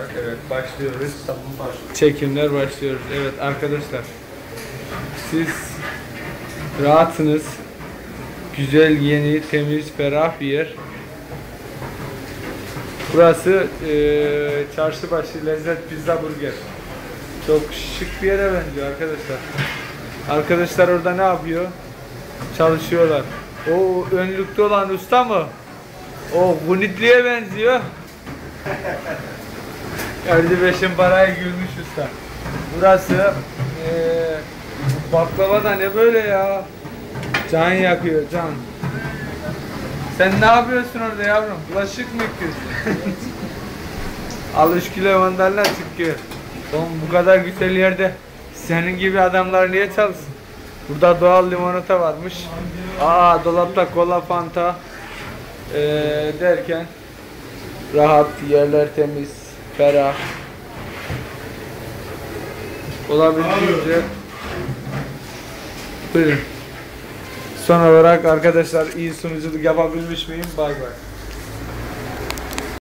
Evet başlıyoruz. Tamam. Çekimler başlıyoruz. Evet arkadaşlar. Siz rahatsınız. Güzel, yeni, temiz, ferah bir yer. Burası eee Çarşıbaşı Lezzet Pizza Burger. Çok şık bir yere benziyor arkadaşlar. Arkadaşlar orada ne yapıyor? Çalışıyorlar. O önlükte olan usta mı? O Gunitli'ye benziyor. Erdi Beş'in parayı gülmüş usta. Burası eee baklava da ne böyle ya? Can yakıyor can. Sen ne yapıyorsun orada yavrum? Bulaşık mı yıkıyorsun? Al 3 kilo mandalina çıkıyor. Oğlum bu kadar güzel yerde senin gibi adamlar niye çalışsın? Burada doğal limonata varmış. Aa dolapta kola fanta eee, derken rahat yerler temiz ferah olabildiğince buyurun. Son olarak arkadaşlar iyi sunuculuk yapabilmiş miyim? Bay bay.